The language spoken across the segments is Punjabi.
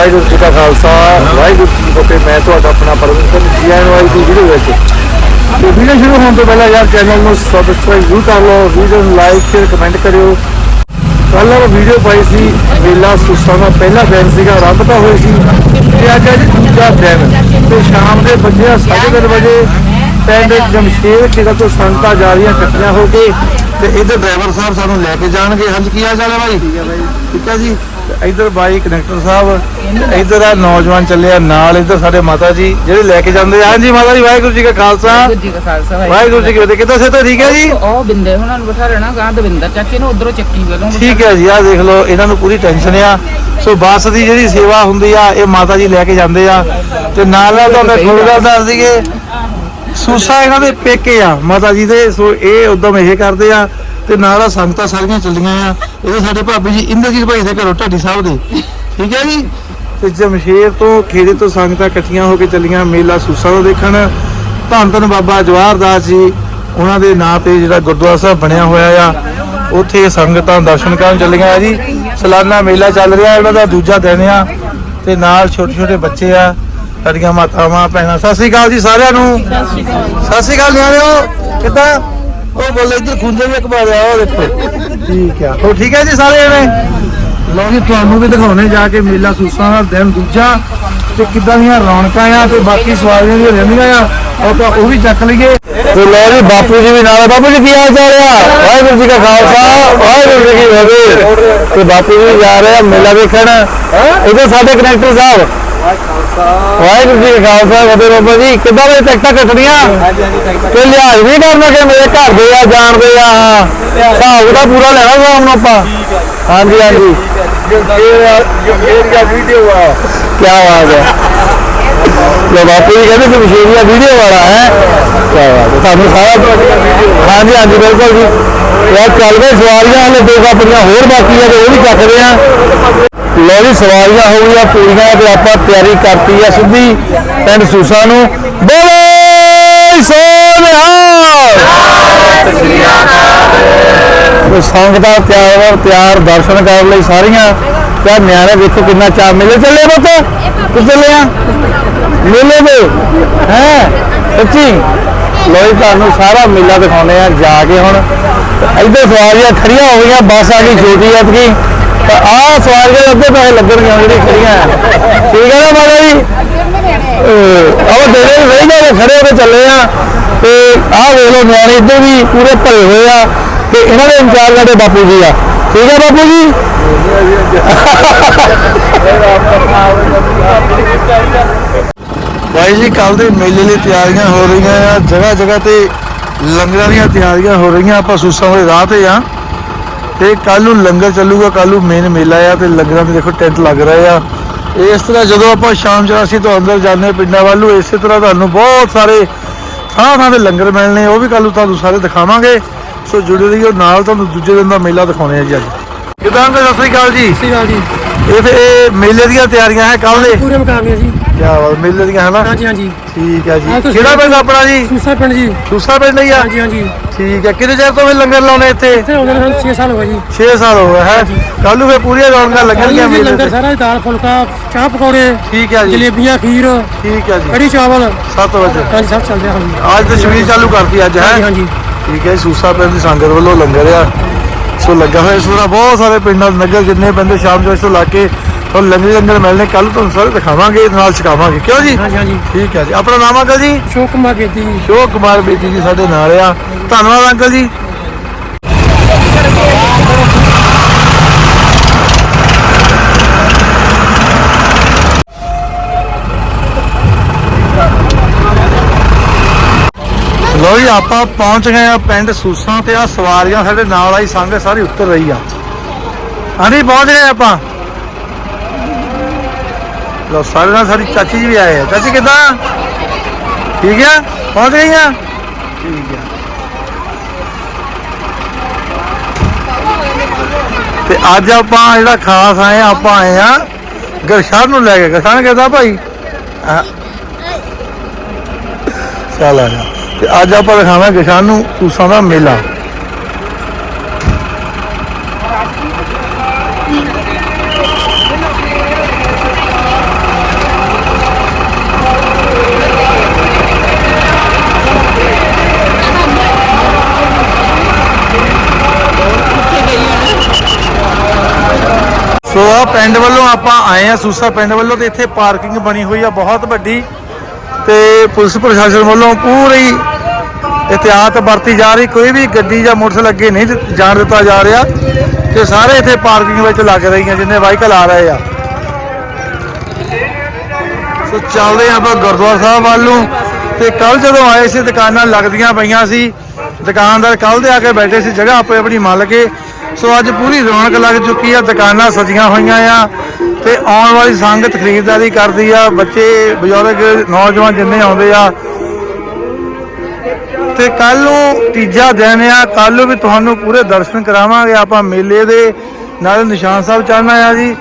ਵਾਹਿਗੁਰੂ ਜੀ ਕਾ ਖਾਲਸਾ, ਵਾਹਿਗੁਰੂ ਜੀ ਕੀ ਫਤਿਹ। ਮੈਂ ਤੁਹਾਡਾ ਆਪਣਾ ਪਰਮੇਸ਼ਰ ਜੀ ਆਇਆਂ ਨੂੰ ਦੀ ਵੀਡੀਓ ਵਿੱਚ ਤੇ ਵੀਡੀਓ ਸ਼ੁਰੂ ਹੋਣ ਤੋਂ ਪਹਿਲਾਂ ਯਾਰ ਚੈਨਲ ਨੂੰ ਸਬਸਕ੍ਰਾਈਬ ਜ਼ਰੂਰ ਕਰ ਲਓ ਵੀਡੀਓ ਨੂੰ ਲਾਈਕ ਸ਼ੇਅਰ ਕਮੈਂਟ ਕਰਿਓ। ਕੱਲ੍ਹ ਉਹ ਵੀਡੀਓ ਪਾਈ ਸੀ, ਮੇਲਾ ਸੁਸਾ ਦਾ ਪਹਿਲਾ ਦਿਨ ਸੀਗਾ, ਰੱਬ ਤਾਂ ਹੋਈ ਸੀ। ਤੇ ਅੱਜ ਅੱਜ ਦੂਜਾ ਦਿਨ। ਤੇ ਸ਼ਾਮ ਦੇ ਵੱਜੇ ਆ ਵਜੇ। ਪਿੰਡ ਜਮਸ਼ੇਰ ਖੇੜਾ ਤੋਂ ਸੰਗਤਾਂ ਜਾ ਰਹੀਆਂ ਇਕੱਠੀਆਂ ਹੋ ਕੇ। ਤੇ ਇਧਰ ਡਰਾਈਵਰ ਸਾਹਿਬ ਸਾਨੂੰ ਲੈ ਕੇ ਜਾਣਗੇ। ਹਾਂਜੀ, ਕੀ ਹਾਲ ਚਾਲ ਹੈ ਭਾਈ ਠੀਕ ਹੈ ਜੀ। ਇਧਰ ਬਾਈ ਕਨੈਕਟਰ ਸਾਹਿਬ ਇਧਰ ਆ ਨੌਜਵਾਨ ਚੱਲਿਆ ਨਾਲ ਇਧਰ ਸਾਡੇ ਮਾਤਾ ਜੀ ਜਿਹੜੇ ਲੈ ਕੇ ਜਾਂਦੇ ਆ। ਹਾਂਜੀ ਮਾਤਾ ਜੀ ਵਾਹਿਗੁਰੂ ਜੀ ਕਾ ਖਾਲਸਾ। ਵਾਹਿਗੁਰੂ ਜੀ ਕਾ ਖਾਲਸਾ ਵਾਹਿਗੁਰੂ ਜੀ ਕੀ ਫਤਿਹ। ਕਿੱਦਾਂ ਸੇ ਤਾਂ ਠੀਕ ਹੈ ਜੀ? ਉਹ ਬਿੰਦੇ ਉਹਨਾਂ ਨੂੰ ਬਿਠਾ ਲੈਣਾ ਗਾਂ ਦਵਿੰਦਰ ਚਾਚੇ ਨੂੰ ਉਧਰੋਂ ਚੱਕੀ ਵੱਲੋਂ ਠੀਕ ਹੈ ਜੀ ਆਹ ਦੇਖ ਲਓ ਇਹਨਾਂ ਨੂੰ ਪੂਰੀ ਟੈਨਸ਼ਨ ਆ। ਸੋ ਬੱਸ ਦੀ ਜਿਹੜੀ ਸੇਵਾ ਹੁੰਦੀ ਆ ਇਹ ਮਾਤਾ ਜੀ ਲੈ ਕੇ ਜਾਂਦੇ ਆ। ਤੇ ਨਾਲ ਨਾਲ ਤੁਹਾਨੂੰ ਗੱਲ ਦੱਸ ਦਈਏ ਸੂਸਾ ਇਹਨਾਂ ਦੇ ਪੇਕੇ ਆ ਮਾਤਾ ਜੀ ਦੇ। ਸੋ ਇਹ ਉਦੋਂ ਇਹ ਕਰਦੇ ਆ ਤੇ ਨਾਲ ਆ ਸੰਗਤਾਂ ਸਾਰੀਆਂ ਚੱਲੀਆਂ ਆ। ਇਹ ਸਾਡੇ ਭਾਬੀ ਜੀ ਇੰਦਰਜੀਤ ਭਾਈ ਦੇ ਘਰੋਂ ਢਾਡੀ ਸਾਹਿਬ ਦੇ। ਠੀਕ ਹੈ ਜੀ? ਤੇ ਜਮਸ਼ੇਰ ਤੋਂ ਖੇੜੇ ਤੋਂ ਸੰਗਤਾਂ ਇਕੱਠੀਆਂ ਹੋ ਕੇ ਚੱਲੀਆਂ ਮੇਲਾ ਸੂਸਾ ਦਾ ਦੇਖਣ। ਧੰਨ ਧੰਨ ਬਾਬਾ ਜਵਾਹਰਦਾਸ ਜੀ ਉਹਨਾਂ ਦੇ ਨਾਂ ਤੇ ਜਿਹੜਾ ਗੁਰਦੁਆਰਾ ਸਾਹਿਬ ਬਣਿਆ ਹੋਇਆ ਆ ਉੱਥੇ ਸੰਗਤਾਂ ਦਰਸ਼ਨ ਕਰਨ ਚੱਲੀਆਂ ਆ ਜੀ। ਸਾਲਾਨਾ ਮੇਲਾ ਚੱਲ ਰਿਹਾ ਇਹਨਾਂ ਦਾ ਦੂਜਾ ਦਿਨ ਆ। ਤੇ ਨਾਲ ਛੋਟੇ ਛੋਟੇ ਬੱਚੇ ਆ ਸਾਡੀਆਂ ਮਾਤਾਵਾਂ ਭੈਣਾਂ। ਸਤਿ ਸ੍ਰੀ ਅਕਾਲ ਜੀ ਸਾਰਿਆਂ ਨੂੰ। ਸਤਿ ਸ੍ਰੀ ਅਕਾਲ ਨਿਆਣਿਓ ਕਿੱਦਾਂ? ਉਹ ਬੋਲੇ ਇੱਧਰ ਖੁੰਝੇ ਵੀ ਅਖਬਾਰ ਆ ਉਹ ਦੇਖੋ। ਠੀਕ ਆ। ਹੋ ਠੀਕ ਹੈ ਜੀ ਸਾਰੇ ਜਣੇ? ਲਓ ਜੀ ਤੁਹਾਨੂੰ ਵੀ ਦਿਖਾਉਣੇ ਜਾ ਕੇ ਮੇਲਾ ਸੂਸਾਂ ਦਾ ਦਿਨ ਦੂਜਾ ਤੇ ਕਿੱਦਾਂ ਦੀਆਂ ਰੌਣਕਾਂ ਆ ਤੇ ਬਾਕੀ ਸਵਾਰੀਆਂ ਵੀ ਰਹਿੰਦੀਆਂ ਆ ਉਹ ਤਾਂ ਉਹ ਵੀ ਚੱਕ ਲਈਏ। ਤੇ ਲਓ ਜੀ ਬਾਪੂ ਜੀ ਵੀ ਨਾਲ। ਬਾਪੂ ਜੀ ਕੀ ਹਾਲ ਚਾਲ ਆ? ਵਾਹਿਗੁਰੂ ਜੀ ਕਾ ਖਾਲਸਾ ਵਾਹਿਗੁਰੂ ਜੀ ਕੀ ਫਤਿਹ। ਤੇ ਬਾਪੂ ਜੀ ਜਾ ਰਹੇ ਆ ਮੇਲਾ ਵੇਖਣ। ਇਹਦੇ ਸਾਡੇ ਕਨੈਕਟਰ ਸਾਹਿਬ। ਵਾਹਿਗੁਰੂ ਜੀ ਕਾ ਖਾਲਸਾ ਫਤਿਹ ਬਾਬਾ ਜੀ। ਕਿੱਦਾਂ ਦੇ ਟਿਕਟਾਂ ਕੱਟਣੀਆਂ? ਤੇ ਲਿਹਾਜ਼ ਨਹੀਂ ਕਰਨਾ ਕਿ ਮੇਰੇ ਘਰ ਦੇ ਆ ਜਾਣਦੇ ਆ ਹਿਸਾਬ ਦਾ ਪੂਰਾ ਲੈਣਾ ਸ਼ਾਮ ਨੂੰ ਆਪਾਂ? ਹਾਂਜੀ ਹਾਂਜੀ। ਏਰੀਆ ਵੀਡੀਓ ਆ। ਕੀ ਬਾਤ ਹੈ। ਲੋ ਬਾਪੂ ਜੀ ਕਹਿੰਦੇ ਕਿ ਵਿਸ਼ੇਰੀਆ ਵੀਡੀਓ ਵਾਲਾ ਹੈ। ਕੀ ਬਾਤ ਹੈ। ਤੁਹਾਨੂੰ ਸਾਰਾ ਹਾਂਜੀ ਹਾਂਜੀ ਬਿਲਕੁਲ ਜੀ। ਯਾਰ ਚੱਲ ਗਏ ਸਵਾਰੀਆਂ ਹਲੇ ਦੋ ਆਪਣੀਆਂ ਹੋਰ ਬਾਕੀ ਆ ਤੇ ਉਹ ਵੀ ਚੱਕਦੇ ਆ। ਲੋ ਜੀ, ਸਵਾਰੀਆਂ ਹੋ ਗਈਆਂ ਪੂਰੀਆਂ ਤੇ ਆਪਾਂ ਤਿਆਰੀ ਕਰਤੀ ਆ ਸਿੱਧੀ ਪਿੰਡ ਸੂਸਾ ਨੂੰ। ਬੋਲੇ ਸੋਨਿਹਾਲ ਸੰਗਤਾਂ ਤਿਆਰ ਤਿਆਰ ਦਰਸ਼ਨ ਕਰਨ ਲਈ ਸਾਰੀਆਂ ਤੇ ਨਿਆਣੇ ਵੇਖੋ ਕਿੰਨਾ ਚਾਅ ਮੇਲੇ ਚੱਲੇ ਪੁੱਤ? ਕਿ ਚੱਲੇ ਆ? ਮੇਲੇ ਦੇ ਹੈ? ਸੱਚੀ? ਲੋਈ ਤੁਹਾਨੂੰ ਸਾਰਾ ਮੇਲਾ ਦਿਖਾਉਣੇ ਆ, ਜਾ ਕੇ ਹੁਣ। ਤੇ ਇੱਧਰ ਸਵਾਰੀਆਂ ਖੜੀਆਂ ਹੋ ਗਈਆਂ, ਬੱਸ ਆ ਗਈ ਛੋਟੀ ਐਤਕੀ। ਤਾਂ ਆਹ ਸਵਾਰੀਆਂ ਦੇ ਅੱਧੇ ਪੈਸੇ ਲੱਗਣਗੇ ਹੁਣ ਜਿਹੜੀ ਖੜੀਆਂ। ਆ ਠੀਕ ਹੈ ਨਾ ਮਾਤਾ ਜੀ? ਆਹ ਜਿਹੜੇ ਸਹੀ ਗੱਲ ਖੜੇ ਹੋ ਕੇ ਚੱਲੇ ਆ। ਤੇ ਆਹ ਵੇਖ ਲਓ ਨਿਆਣੇ ਇੱਧਰ ਵੀ ਪੂਰੇ ਭਰੇ ਹੋਏ ਆ। ਤੇ ਇਹਨਾਂ ਦੇ ਇੰਚਾਰਜ ਸਾਡੇ ਬਾਪੂ ਜੀ ਆ। ਠੀਕ ਹੈ ਬਾਪੂ ਜੀ? ਭਾਈ ਜੀ ਕੱਲ ਦੇ ਮੇਲੇ ਲਈ ਤਿਆਰੀਆਂ ਹੋ ਰਹੀਆਂ ਆ। ਜਗ੍ਹਾ ਜਗ੍ਹਾ ਤੇ ਲੰਗਰਾਂ ਦੀਆਂ ਤਿਆਰੀਆਂ ਹੋ ਰਹੀਆਂ। ਆਪਾਂ ਸੂਸਾਂ ਵਾਲੇ ਰਾਹ ਤੇ ਆ। ਤੇ ਕੱਲ ਨੂੰ ਲੰਗਰ ਚੱਲੂਗਾ ਕੱਲ ਨੂੰ ਮੇਨ ਮੇਲਾ ਆ ਤੇ ਲੰਗਰਾਂ ਦੇ ਦੇਖੋ ਟੈਂਟ ਲੱਗ ਰਹੇ ਆ। ਇਸ ਤਰ੍ਹਾਂ ਜਦੋਂ ਆਪਾਂ ਸ਼ਾਮ ਚਰਾਸੀ ਤੋਂ ਅੰਦਰ ਜਾਂਦੇ ਪਿੰਡਾਂ ਵੱਲ ਨੂੰ ਇਸੇ ਤਰ੍ਹਾਂ ਤੁਹਾਨੂੰ ਬਹੁਤ ਸਾਰੇ ਥਾਂ ਥਾਂ ਦੇ ਲੰਗਰ ਮਿਲਣੇ ਉਹ ਵੀ ਕੱਲ ਨੂੰ ਤੁਹਾਨੂੰ ਸਾਰੇ ਦਿਖਾਵਾਂਗੇ। ਸੋ ਜੁੜੇ ਰਹੀਓ ਨਾਲ ਤੁਹਾਨੂੰ ਦੂਜੇ ਦਿਨ ਦਾ ਮੇਲਾ ਦਿਖਾਉਣੇ ਆ ਜੀ ਅੱਜ। ਕਿਦਾਂ ਅੰਕਲ ਸਤਿ ਸ੍ਰੀ ਅਕਾਲ ਜੀ। ਸਹੀ ਗੱਲ ਜੀ। ਇਹ ਤੇ ਇਹ ਮੇਲੇ ਦੀਆਂ ਤਿਆਰੀਆਂ ਹੈ ਕੱਲ ਦੇ? ਪੂਰੇ ਮੁਕਾਬਲੇ ਜੀ। ਕੀ ਬਾਤ ਮੇਲੇ ਦੀਆਂ ਹੈ ਨਾ ਹਾਂਜੀ ਹਾਂਜੀ। ਠੀਕ ਹੈ ਹਾਂ, ਜੀ ਤੁਸੀਂ- ਕਿਹੜਾ ਪਿੰਡ ਆਪਣਾ ਜੀ? ਸੂਸਾ ਪਿੰਡ ਜੀ। ਦੂਸਰਾ ਪਿੰਡ ਹੀ ਆ? ਹਾਂਜੀ ਹਾਂਜੀ। ਠੀਕ ਹੈ ਕਿੰਨੇ ਚਿਰ ਤੋਂ ਲੰਗਰ ਲਾਉਣੇ ਇੱਥੇ? ਇੱਥੇ ਹੋ ਗਏ ਨੇ 6 ਸਾਲ ਹੋ ਗਏ ਜੀ। 6 ਸਾਲ ਹੋ ਗਏ ਹੈ? ਕੱਲ ਨੂੰ ਫੇ ਪੂਰੀਆਂ ਰੌਣਕਾਂ ਲੱਗਣਗੀਆਂ ਹਾਂਜੀ, ਮੇਲੇ ਲੰਗਰ ਤੇ ਸਾਰਾ ਦਾਲ ਫੁਲਕਾ ਚਾਹ ਪਕੌੜੇ ਠੀਕ ਹੈ ਜੀ। ਜਲੇਬੀਆਂ ਖੀਰ ਠੀਕ ਹੈ ਜੀ। ਕੜੀ ਚਾਵਲ। 7 ਵਜੇ। ਹਾਂਜੀ ਸਭ ਚੱਲਦੇ ਆ ਹਾਂਜੀ। ਅੱਜ ਚਾਲੂ ਕਰਤੀ ਅੱਜ ਹੈ? ਹਾਂਜੀ ਹਾਂਜੀ। ਠੀਕ ਹੈ ਸੂਸਾ ਪਿੰਡ ਦੀ ਸੰਗਤ ਵੱਲੋਂ ਲੰਗਰ ਆ। ਸੋ ਲੱਗਾ ਹੋਇਆ ਇਸ ਵਾਰ ਬਹੁਤ ਸਾਰੇ ਪਿੰਡਾਂ ਦੇ ਨਗਰ ਜਿੰਨੇ ਪੈਂਦੇ ਸ਼ਾਮ ਦੇ ਤੋਂ ਲਾ ਕੇ ਉਹ ਲੰਗਰ ਹੀ ਲੰਗਰ ਮਿਲਣੇ ਕੱਲ ਤੁਹਾਨੂੰ ਸਾਰੇ ਦਿਖਾਵਾਂਗੇ ਨਾਲ ਛਕਾਵਾਂਗੇ। ਕਿਉਂ ਜੀ? ਹਾਂਜੀ ਹਾਂਜੀ। ਠੀਕ ਹੈ ਜੀ। ਆਪਣਾ ਨਾਮ ਅੰਕਲ ਜੀ? ਅਸ਼ੋਕ ਕੁਮਾਰ ਬੇਦੀ ਜੀ। ਸ਼ੋਕ ਕੁਮਾਰ ਬੇਦੀ ਜੀ ਸਾਡੇ ਨਾਲ ਆ। ਧੰਨਵਾਦ ਅੰਕਲ ਜੀ। ਲੋ ਜੀ ਆਪਾਂ ਪਹੁੰਚ ਗਏ ਆ ਪਿੰਡ ਸੂਸਾਂ ਤੇ ਆ ਸਵਾਰੀਆਂ ਸਾਡੇ ਨਾਲ ਆਈ ਸੰਗ ਸਾਰੀ ਉੱਤਰ ਰਹੀ ਆ। ਹਾਂਜੀ ਪਹੁੰਚ ਗਏ ਆਪਾਂ। ਲੋ ਸਾਡੇ ਨਾਲ ਸਾਡੀ ਚਾਚੀ ਜੀ ਵੀ ਆਏ ਆ। ਚਾਚੀ, ਕਿੱਦਾਂ? ਠੀਕ ਆ? ਪਹੁੰਚ ਗਈਆਂ? ਠੀਕ ਆ। ਤੇ ਅੱਜ ਆਪਾਂ ਜਿਹੜਾ ਖਾਸ ਆਏ ਆਪਾਂ ਆਏ ਆ ਗਰਸ਼ਾਰ ਨੂੰ ਲੈ ਕੇ। ਗਰਸ਼ਾਨ ਕਹਿੰਦਾ ਭਾਈ? ਚੱਲ ਆ ਜਾ। ਤੇ ਅੱਜ ਆਪਾਂ ਦਿਖਾਵਾਂਗੇ ਗਰਸ਼ਾਨ ਨੂੰ ਸੂਸਾਂ ਦਾ ਮੇਲਾ। ਪਿੰਡ ਵੱਲੋਂ ਆਪਾਂ ਆਏ ਆ ਸੂਸਾ ਪਿੰਡ ਵੱਲੋਂ ਤੇ ਇੱਥੇ ਪਾਰਕਿੰਗ ਬਣੀ ਹੋਈ ਆ, ਬਹੁਤ ਵੱਡੀ। ਤੇ ਪੁਲਿਸ ਪ੍ਰਸ਼ਾਸਨ ਵੱਲੋਂ ਪੂਰੀ ਇhtiyਾਤ ਵਰਤੀ ਜਾ ਰਹੀ, ਕੋਈ ਵੀ ਗੱਡੀ ਜਾਂ ਮੋਟਰਸਾਈਕਲ ਅੱਗੇ ਨਹੀਂ ਜਾਣ ਦਿੱਤਾ ਜਾ ਰਿਹਾ, ਤੇ ਸਾਰੇ ਇੱਥੇ ਪਾਰਕਿੰਗ ਵਿੱਚ ਲੱਗ ਰਹੀਆਂ, ਜਿੰਨੇ ਵਾਹੀਕਲ ਆ ਰਹੇ ਆ। ਸੋ ਚੱਲਦੇ ਹਾਂ ਆਪਾਂ ਗੁਰਦੁਆਰਾ ਸਾਹਿਬ ਵੱਲ ਨੂੰ। ਤੇ ਕੱਲ ਜਦੋਂ ਆਏ ਸੀ, ਦੁਕਾਨਾਂ ਲੱਗਦੀਆਂ ਪਈਆਂ ਸੀ। ਦੁਕਾਨਦਾਰ ਕੱਲ ਦੇ ਆ ਕੇ ਬੈਠੇ ਸੀ, ਜਗ੍ਹਾ ਆਪੇ ਆਪਣੀ ਮੰਨ ਕੇ ਸੋ ਅੱਜ ਪੂਰੀ ਰੌਣਕ ਲੱਗ ਚੁੱਕੀ ਆ, ਦੁਕਾਨਾਂ ਸਜੀਆਂ ਹੋਈਆਂ ਆ ਤੇ ਆਉਣ ਵਾਲੀ ਸੰਗਤ ਖਰੀਦਦਾਰੀ ਕਰਦੀ ਆ। ਬੱਚੇ, ਬਜ਼ੁਰਗ, ਨੌਜਵਾਨ ਜਿੰਨੇ ਆਉਂਦੇ ਆ। ਤੇ ਕੱਲ ਨੂੰ ਤੀਜਾ ਦਿਨ ਆ ਕੱਲ ਨੂੰ ਵੀ ਤੁਹਾਨੂੰ ਪੂਰੇ ਦਰਸ਼ਨ ਕਰਾਵਾਂਗੇ ਆਪਾਂ ਮੇਲੇ ਦੇ। ਨਾਲ ਨਿਸ਼ਾਨ ਸਾਹਿਬ ਚੜ੍ਹਨਾ ਆ ਜੀ।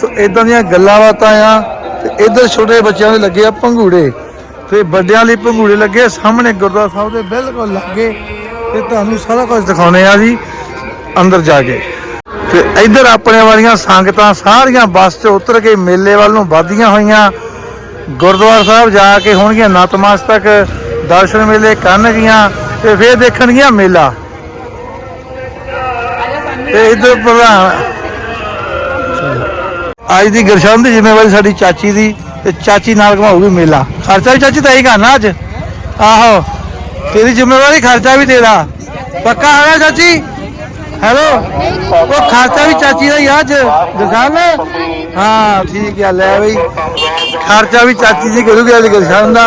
ਸੋ ਇਦਾਂ ਦੀਆਂ ਗੱਲਾਂ ਬਾਤਾਂ ਆ। ਤੇ ਇਧਰ ਛੋਟੇ ਬੱਚਿਆਂ ਦੇ ਲੱਗੇ ਆ ਪੰਘੂੜੇ ਤੇ ਵੱਡਿਆਂ ਲਈ ਪੰਘੂੜੇ ਲੱਗੇ ਸਾਹਮਣੇ ਗੁਰਦੁਆਰਾ ਸਾਹਿਬ ਦੇ ਬਿਲਕੁਲ ਲੱਗੇ। ਤੇ ਤੁਹਾਨੂੰ ਸਾਰਾ ਕੁਝ ਦਿਖਾਉਣੇ ਆ ਜੀ। ਅੰਦਰ ਜਾ ਕੇ। ਤੇ ਇਧਰ ਆਪਣੇ ਵਾਲੀਆਂ ਸੰਗਤਾਂ ਸਾਰੀਆਂ ਬੱਸ 'ਚ ਉਤਰ ਕੇ ਮੇਲੇ ਵੱਲ ਨੂੰ ਵਧੀਆਂ ਹੋਈਆਂ। ਗੁਰਦੁਆਰਾ ਸਾਹਿਬ ਜਾ ਕੇ ਹੋਣਗੀਆਂ ਨਤਮਸਤਕ, ਦਰਸ਼ਨ ਮੇਲੇ ਕਰਨਗੀਆਂ ਤੇ ਫਿਰ ਦੇਖਣਗੀਆਂ ਮੇਲਾ। ਤੇ ਇਧਰ ਪ੍ਰਧਾਨ ਅੱਜ ਦੀ ਗਰਸ਼ਨ ਦੀ ਜ਼ਿੰਮੇਵਾਰੀ ਸਾਡੀ ਚਾਚੀ ਦੀ ਤੇ ਚਾਚੀ ਨਾਲ ਘਮਾਊਗੀ ਮੇਲਾ। ਖਰਚਾ ਵੀ ਚਾਚੀ ਤਾਂ ਹੀ ਕਰਨਾ ਅੱਜ। ਆਹੋ, ਤੇਰੀ ਜ਼ਿੰਮੇਵਾਰੀ ਖਰਚਾ ਵੀ ਤੇਰਾ। ਪੱਕਾ ਹੈ ਚਾਚੀ? ਹੈਲੋ? ਉਹ ਖਰਚਾ ਵੀ ਚਾਚੀ ਦਾ ਹੀ ਆ ਅੱਜ ਗਰਸ਼ਨ ਹਾਂ, ਠੀਕ ਆ, ਲੈ ਬਈ। ਖਰਚਾ ਵੀ ਚਾਚੀ ਜੀ ਕਰੂਗੀ ਅੱਜ ਗਰਸ਼ਨ ਦਾ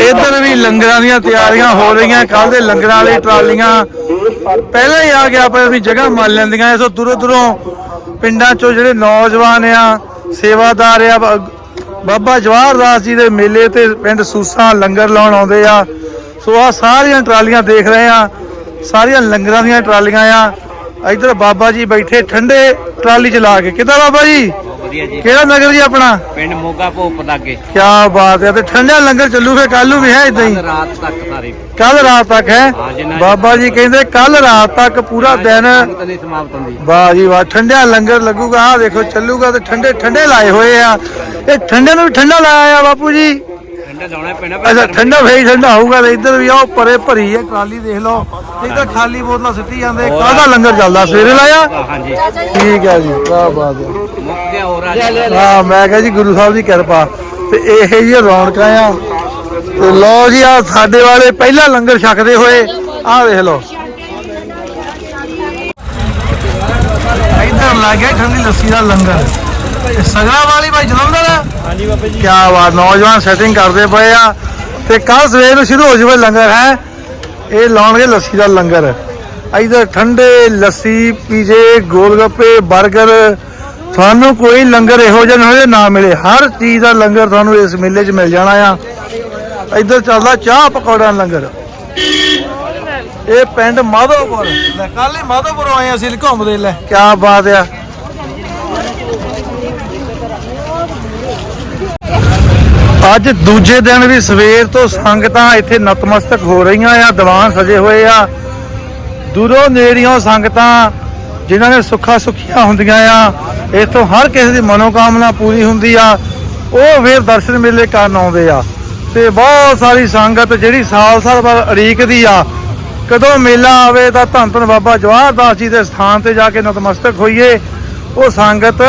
ਇੱਧਰ ਵੀ ਲੰਗਰਾਂ ਦੀਆਂ ਤਿਆਰੀਆਂ ਹੋ ਰਹੀਆਂ ਕੱਲ ਦੇ ਲੰਗਰਾਂ ਵਾਲੀ ਟਰਾਲੀਆਂ। ਪਹਿਲਾਂ ਹੀ ਆ ਗਿਆ ਪਰ ਵੀ ਜਗ੍ਹਾ ਮੰਨ ਲੈਂਦੀਆਂ ਐ ਸੋ ਦੂਰੋਂ ਦੂਰੋਂ ਪਿੰਡਾਂ ਚੋਂ ਜਿਹੜੇ ਨੌਜਵਾਨ ਆ, ਸੇਵਾਦਾਰ ਆ, ਬਾਬਾ ਜਵਾਹਰ ਦਾਸ ਜੀ ਦੇ ਮੇਲੇ ਤੇ ਪਿੰਡ ਸੂਸਾ ਲੰਗਰ ਲਾਉਣ ਆਉਂਦੇ ਆ। ਸੋ ਆ ਸਾਰੀਆਂ ਟਰਾਲੀਆਂ ਦੇਖ ਰਹੇ ਆ ਸਾਰੀਆਂ ਲੰਗਰਾਂ ਦੀਆਂ ਟਰਾਲੀਆਂ ਆ। ਇੱਧਰ ਬਾਬਾ ਜੀ ਬੈਠੇ ਠੰਡੇ ਟਰਾਲੀ ਚਲਾ ਕੇ। ਕਿੱਦਾਂ ਬਾਬਾ ਜੀ? ਵਧੀਆ ਜੀ। ਕਿਹੜਾ ਨਗਰ ਜੀ ਆਪਣਾ? ਪਿੰਡ ਮੋਗਾ ਭੋਪ ਲਾਗੇ। ਕੀ ਬਾਤ ਹੈ ਤੇ ਠੰਡਾ ਲੰਗਰ ਚੱਲੂ ਫੇ ਕੱਲ ਨੂੰ ਵੀ ਹੈ ਇਦਾਂ ਹੀ? ਰਾਤ ਤੱਕ ਸਾਰੇ। ਕੱਲ ਰਾਤ ਤੱਕ ਹੈ? ਬਾਬਾ ਜੀ ਕਹਿੰਦੇ ਕੱਲ ਰਾਤ ਤੱਕ ਪੂਰਾ ਦਿਨ ਵਾਹ ਜੀ ਵਾਹ ਠੰਡਾ ਲੰਗਰ ਲੱਗੂਗਾ। ਆ ਦੇਖੋ ਚੱਲੂਗਾ ਤੇ ਠੰਡੇ ਠੰਡੇ ਲਾਏ ਹੋਏ ਆ। ਇਹ ਠੰਡੇ ਨੂੰ ਵੀ ਠੰਡਾ ਲਾਇਆ ਆ ਬਾਪੂ ਜੀ। ਠੰਡਾ ਲਾਉਣਾ ਪੈਣਾ ਅੱਛਾ ਠੰਡਾ ਫੇਰ ਠੰਡਾ ਹੋਊਗਾ ਤੇ ਇੱਧਰ ਵੀ ਆਓ ਪਰੇ ਭਰੀ ਹੈ ਟਰਾਲੀ ਦੇਖ ਲਓ। ਇੱਧਰ ਖਾਲੀ ਬੋਤਲਾਂ ਸਿੱਟੀ ਜਾਂਦੇ ਕਾਹਦਾ ਲੰਗਰ ਚੱਲਦਾ ਸਵੇਰੇ ਲਾਇਆ? ਹਾਂਜੀ। ਠੀਕ ਹੈ ਜੀ ਵਾਹ ਬਾਤ ਹੈ। ਮੁੱਕ ਗਿਆ ਹੋਰ ਆ ਹਾਂ ਮੈਂ ਕਿਹਾ ਜੀ ਗੁਰੂ ਸਾਹਿਬ ਦੀ ਕਿਰਪਾ। ਤੇ ਇਹ ਜੀ ਰੌਣਕਾਂ ਆ। ਤੇ ਲਓ ਜੀ ਆ ਸਾਡੇ ਵਾਲੇ ਪਹਿਲਾ ਲੰਗਰ ਛਕਦੇ ਹੋਏ ਆਹ ਦੇਖ ਲਓ। ਇੱਧਰ ਲੱਗ ਗਿਆ ਠੰਡੀ ਲੱਸੀ ਦਾ ਲੰਗਰ। ਸਗਰਾ ਵਾਲੀ ਭਾਈ ਜਲੰਧਰ ਹਾਂਜੀ ਬਾਬਾ ਜੀ। ਕੀ ਬਾਤ ਨੌਜਵਾਨ ਸੈਟਿੰਗ ਕਰਦੇ ਪਏ ਆ। ਤੇ ਕੱਲ ਸਵੇਰ ਨੂੰ ਸ਼ੁਰੂ ਹੋ ਜਾਵੇ ਲੰਗਰ ਹੈ? ਇਹ ਲਾਉਣਗੇ ਲੱਸੀ ਦਾ ਲੰਗਰ। ਇੱਧਰ ਠੰਡੇ ਲੱਸੀ ਪੀਜੇ ਗੋਲਗੱਪੇ 버ਗਰ ਤੁਹਾਨੂੰ ਕੋਈ ਲੰਗਰ ਇਹੋ ਜਿਹਾ ਨਾ ਹੋਵੇ ਨਾ ਮਿਲੇ। ਹਰ ਚੀਜ਼ ਦਾ ਲੰਗਰ ਤੁਹਾਨੂੰ ਇਸ ਮੇਲੇ 'ਚ ਮਿਲ ਜਾਣਾ ਆ। ਇੱਧਰ ਚੱਲਦਾ ਚਾਹ ਪਕੌੜਿਆਂ ਦਾ ਲੰਗਰ। ਇਹ ਪਿੰਡ ਮਾਧੋਪੁਰ। ਕੱਲ ਹੀ ਮਾਧੋਪੁਰ ਆਏ ਅਸੀਂ ਘੁੰਮਦੇ ਲੈ। ਕੀ ਬਾਤ ਆ। ਅੱਜ ਦੂਜੇ ਦਿਨ ਵੀ ਸਵੇਰ ਤੋਂ ਸੰਗਤਾਂ ਇੱਥੇ ਨਤਮਸਤਕ ਹੋ ਰਹੀਆਂ ਆ, ਦੀਵਾਨ ਸਜੇ ਹੋਏ ਆ। ਦੂਰੋਂ ਨੇੜਿਓਂ ਸੰਗਤਾਂ ਜਿਨ੍ਹਾਂ ਨੇ ਸੁੱਖਾ ਸੁੱਖੀਆਂ ਹੁੰਦੀਆਂ ਆ, ਇੱਥੋਂ ਹਰ ਕਿਸੇ ਦੀ ਮਨੋਕਾਮਨਾ ਪੂਰੀ ਹੁੰਦੀ ਆ। ਉਹ ਫਿਰ ਦਰਸ਼ਨ ਮੇਲੇ ਕਰਨ ਆਉਂਦੇ ਆ। ਤੇ ਬਹੁਤ ਸਾਰੀ ਸੰਗਤ ਜਿਹੜੀ ਸਾਲ ਸਾਲ ਬਾਅਦ ਉਡੀਕਦੀ ਆ, ਕਦੋਂ ਮੇਲਾ ਆਵੇ ਤਾਂ ਧੰਨ ਧੰਨ ਬਾਬਾ ਜਵਾਹਰ ਦਾਸ ਜੀ ਦੇ ਸਥਾਨ ਤੇ ਜਾ ਕੇ ਨਤਮਸਤਕ ਹੋਈਏ। ਉਹ ਸੰਗਤ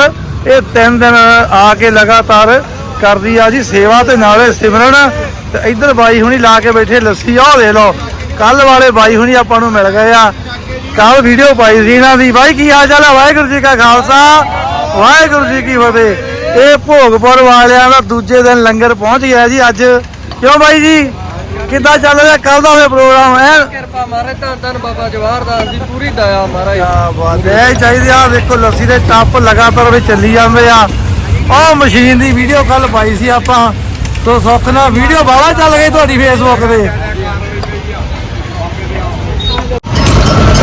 ਇਹ ਤਿੰਨ ਦਿਨ ਆ ਕੇ ਲਗਾਤਾਰ ਕਰਦੀ ਆ ਜੀ ਸੇਵਾ ਤੇ ਨਾਲੇ ਸਿਮਰਨ। ਤੇ ਇੱਧਰ ਬਾਈ ਹੁਣੀ ਲਾ ਕੇ ਬੈਠੇ ਲੱਸੀ ਆਹ ਦੇ ਲਓ। ਕੱਲ ਵਾਲੇ ਬਾਈ ਹੁਣੀ ਆਪਾਂ ਨੂੰ ਮਿਲ ਗਏ ਆ। ਕੱਲ ਵੀਡੀਓ ਪਾਈ ਸੀ ਇਹਨਾਂ ਦੀ। ਬਾਈ ਕੀ ਹਾਲ ਚਾਲ ਹੈ ਵਾਹਿਗੁਰੂ ਜੀ ਕਾ ਖਾਲਸਾ। ਵਾਹਿਗੁਰੂ ਜੀ ਕੀ ਫਤਿਹ। ਇਹ ਭੋਗਪੁਰ ਵਾਲਿਆਂ ਦਾ ਦੂਜੇ ਦਿਨ ਲੰਗਰ ਪਹੁੰਚ ਗਿਆ ਜੀ ਅੱਜ। ਕਿਉਂ ਬਾਈ ਜੀ? ਕਿੱਦਾਂ ਚੱਲ ਰਿਹਾ? ਕੱਲ ਦਾ ਹੋਇਆ ਪ੍ਰੋਗਰਾਮ ਹੈ? ਕਿਰਪਾ ਮਾਰੇ ਤਾਂ ਧੰਨ ਬਾਬਾ ਜਵਾਹਰ ਦਾਸ ਦੀ ਪੂਰੀ ਦਇਆ ਮਹਾਰਾਜ। ਕਿਆ ਬਾਤ ਹੈ। ਚਾਹੀਦੀ ਆ ਦੇਖੋ ਲੱਸੀ ਦੇ ਟੱਪ ਲਗਾਤਾਰ ਵੀ ਚੱਲੀ ਜਾਂਦੇ ਆ। ਉਹ ਮਸ਼ੀਨ ਦੀ ਵੀਡੀਓ ਕੱਲ ਪਾਈ ਸੀ ਆਪਾਂ। ਸੋ ਸੁੱਖ ਨਾਲ ਵੀਡੀਓ ਬਾਹਲਾ ਚੱਲ ਗਈ ਤੁਹਾਡੀ ਫੇਸਬੁੱਕ ਤੇ।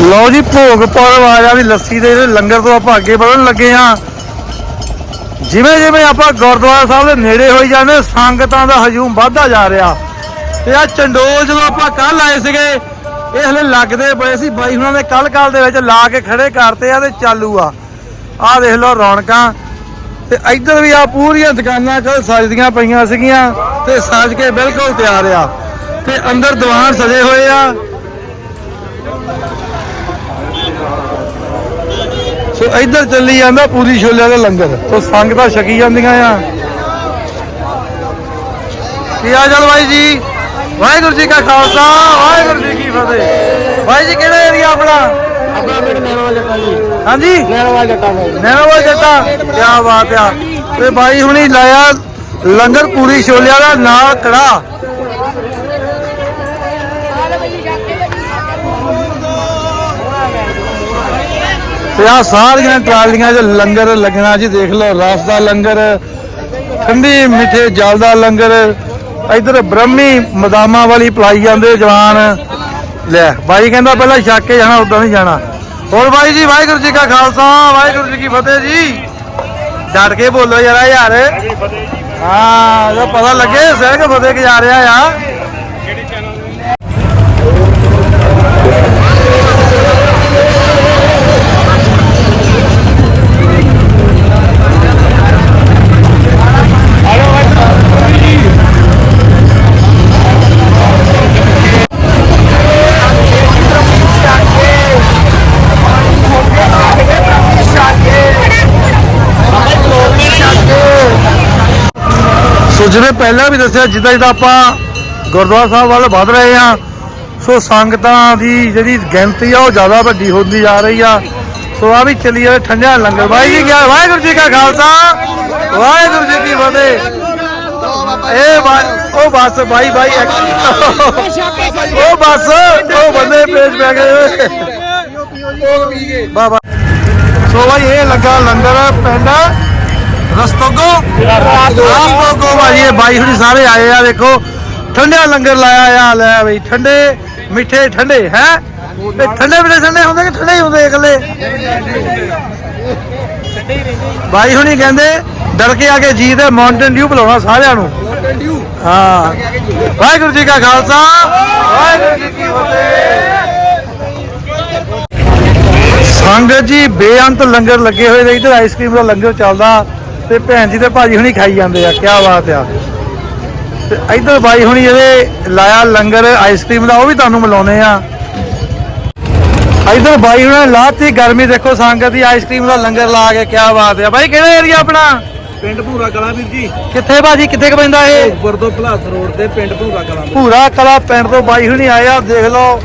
ਲਓ ਜੀ ਭੋਗਪੁਰ ਵਾਲਿਆਂ ਦੀ ਲੱਸੀ ਦੇ ਲੰਗਰ ਤੋਂ ਆਪਾਂ ਅੱਗੇ ਵਧਣ ਲੱਗੇ ਆ ਜਿਵੇਂ ਜਿਵੇਂ ਆਪਾਂ ਗੁਰਦੁਆਰਾ ਸਾਹਿਬ ਦੇ ਨੇੜੇ ਹੋਈ ਜਾਂਦੇ, ਸੰਗਤਾਂ ਦਾ ਹਜੂਮ ਵੱਧਦਾ ਜਾ ਰਿਹਾ। ਤੇ ਆ ਚੰਡੋਲ ਜਦੋਂ ਆਪਾਂ ਕੱਲ ਆਏ ਸੀਗੇ ਇਹ ਹਲੇ ਲੱਗਦੇ ਪਏ ਸੀ। ਬਾਈ ਹੁਣਾਂ ਨੇ ਕੱਲ ਕੱਲ ਦੇ ਵਿੱਚ ਲਾ ਕੇ ਖੜੇ ਕਰਤੇ ਆ ਤੇ ਚਾਲੂ ਆ। ਆਹ ਦੇਖ ਲਓ ਰੌਣਕਾਂ। ਤੇ ਇੱਧਰ ਵੀ ਆ ਪੂਰੀਆਂ ਦੁਕਾਨਾਂ ਕੱਲ ਸਜਦੀਆਂ ਪਈਆਂ ਸੀਗੀਆਂ ਤੇ ਸਜ ਕੇ ਬਿਲਕੁਲ ਤਿਆਰ ਆ। ਤੇ ਅੰਦਰ ਦੀਵਾਨ ਸਜੇ ਹੋਏ ਆ। ਸੋ ਇੱਧਰ ਚੱਲੀ ਜਾਂਦਾ ਪੂਰੀ ਛੋਲਿਆਂ ਦਾ ਲੰਗਰ। ਸੋ ਸੰਗਤਾਂ ਛਕੀ ਜਾਂਦੀਆਂ ਆ। ਕੀ ਆ ਚੱਲ ਬਾਈ ਜੀ? ਵਾਹਿਗੁਰੂ ਜੀ ਕਾ ਖਾਲਸਾ, ਵਾਹਿਗੁਰੂ ਜੀ ਕੀ ਫਤਿਹ। ਬਾਈ ਜੀ, ਕਿਹੜਾ ਏਰੀਆ ਆਪਣਾ? ਆਪਣਾ ਪਿੰਡ ਨੈਣਵਾ ਜੱਟਾ ਜੀ। ਹਾਂਜੀ? ਨੈਣਵਾ ਜੱਟਾ ਨੈਣਵਾ ਜੱਟਾ। ਕੀ ਬਾਤ ਆ। ਤੇ ਬਾਈ ਹੁਣੀ ਲਾਇਆ ਲੰਗਰ ਪੂਰੀ ਛੋਲਿਆਂ ਦਾ ਨਾਲ ਕੜਾ ਤੇ ਆ ਸਾਰੀਆਂ ਟਰਾਲੀਆਂ 'ਚ ਲੰਗਰ ਲੱਗਣਾ ਜੀ ਦੇਖ ਲਓ ਰਸ ਦਾ ਲੰਗਰ ਠੰਡੀ ਮਿੱਠੇ ਜਲ ਦਾ ਲੰਗਰ। ਇਧਰ ਬ੍ਰਹਮੀ ਮਦਾਮਾਂ ਵਾਲੀ ਪਲਾਈ ਜਾਂਦੇ ਜਵਾਨ। ਲੈ ਬਾਈ ਕਹਿੰਦਾ ਪਹਿਲਾਂ ਛੱਕ ਕੇ ਜਾਣਾ ਉਦਾਂ ਨਹੀਂ ਜਾਣਾ। ਹੋਰ ਬਾਈ ਜੀ, ਵਾਹਿਗੁਰੂ ਜੀ ਕਾ ਖਾਲਸਾ, ਵਾਹਿਗੁਰੂ ਜੀ ਕੀ ਫਤਿਹ ਜੀ। ਡਟ ਕੇ ਬੋਲੋ ਯਾਰਾ ਯਾਰ। ਹਾਂ ਜੋ ਪਤਾ ਲੱਗੇ ਸਹਿ ਕੇ ਫਤਿਹ ਕੇ ਜਾ ਰਿਹਾ ਆ। ਸੋ ਜਿਵੇਂ ਪਹਿਲਾਂ ਵੀ ਦੱਸਿਆ ਜਿੱਦਾਂ ਜਿੱਦਾਂ ਆਪਾਂ ਗੁਰਦੁਆਰਾ ਸਾਹਿਬ ਵੱਲ ਵਧ ਰਹੇ ਆ ਸੋ ਸੰਗਤਾਂ ਦੀ ਜਿਹੜੀ ਗਿਣਤੀ ਆ ਉਹ ਜ਼ਿਆਦਾ ਵੱਡੀ ਹੁੰਦੀ ਜਾ ਰਹੀ ਆ। ਸੋ ਆ ਵੀ ਚੱਲੀ ਜਾਵੇ ਠੰਡਿਆ ਲੰਗਰ। ਬਾਈ ਜੀ ਕਿਆ ਵਾਹਿਗੁਰੂ ਜੀ ਕਾ ਖਾਲਸਾ ਵਾਹਿਗੁਰੂ ਜੀ ਕੀ ਫਤਿਹ। ਇਹ ਉਹ ਬੱਸ ਬਾਈ ਬਾਈ ਉਹ ਬੱਸ ਉਹ ਬੰਦੇ ਪੇਜ ਪੈ ਗਏ ਬਾਬਾ। ਸੋ ਬਾਈ ਇਹ ਲੱਗਾ ਲੰਗਰ ਪਿੰਡ ਰਸਤੋਗੋ ਰਸਤੋਗੋ ਭਾਈ ਇਹ ਬਾਈ ਹੁਣੀ ਸਾਰੇ ਆਏ ਆ, ਦੇਖੋ। ਠੰਡਿਆ ਲੰਗਰ ਲਾਇਆ ਆ, ਲੈ ਬਈ, ਠੰਡੇ, ਮਿੱਠੇ, ਠੰਡੇ, ਹੈ? ਤੇ ਠੰਡੇ ਮਿੱਠੇ, ਠੰਡੇ ਹੁੰਦੇ ਕਿ ਠੰਡੇ ਹੀ ਹੁੰਦੇ ਇਕੱਲੇ? ਬਾਈ ਹੁਣੀ ਕਹਿੰਦੇ, ਡਰ ਆ ਕੇ ਜੀ ਤੇ ਮਾਊਂਟਨ ਡਿਊ ਬੁਲਾਉਣਾ ਸਾਰਿਆਂ ਨੂੰ। ਹਾਂ। ਵਾਹਿਗੁਰੂ ਜੀ ਕਾ ਖਾਲਸਾ। ਵਾਹਿਗੁਰੂ ਜੀ ਕੀ ਫਤਿਹ। ਸੰਗਤ ਜੀ, ਬੇਅੰਤ ਲੰਗਰ ਲੱਗੇ ਹੋਏ ਨੇ, ਇਧਰ ਆਈਸਕ੍ਰੀਮ ਦਾ ਲੰਗਰ ਚੱਲਦਾ। ਤੇ ਭੈਣ ਜੀ ਤੇ ਭਾਜੀ ਹੁਣੀ ਖਾਈ ਜਾਂਦੇ ਆ ਕੀ ਬਾਤ ਆ। ਤੇ ਇਧਰ ਬਾਈ ਹੁਣੀ ਇਹਦੇ ਲਾਇਆ ਲੰਗਰ ਆਈਸਕ੍ਰੀਮ ਦਾ ਉਹ ਵੀ ਤੁਹਾਨੂੰ ਮਿਲਾਉਨੇ ਆ। ਇਧਰ ਬਾਈ ਹੁਣੇ ਲਾਤੀ ਗਰਮੀ ਦੇਖੋ ਸੰਗਤ ਦੀ ਆਈਸਕ੍ਰੀਮ ਦਾ ਲੰਗਰ ਲਾ ਕੇ ਕੀ ਬਾਤ ਆ। ਬਾਈ ਕਿਹੜਾ ਏਰੀਆ ਆਪਣਾ? ਪਿੰਡ ਭੂਰਾ ਕਲਾ ਵੀਰ ਜੀ। ਕਿੱਥੇ ਭਾਜੀ ਕਿੱਥੇ ਕ ਪੈਂਦਾ ਇਹ? ਗੁਰਦੋ ਭਲਾਸ ਰੋਡ ਤੇ ਪਿੰਡ ਭੂਰਾ ਕਲਾ ਭੂਰਾ ਕਲਾ ਪਿੰਡ ਤੋਂ ਬਾਈ ਹੁਣੀ ਆਏ ਆ ਦੇਖ ਲਓ।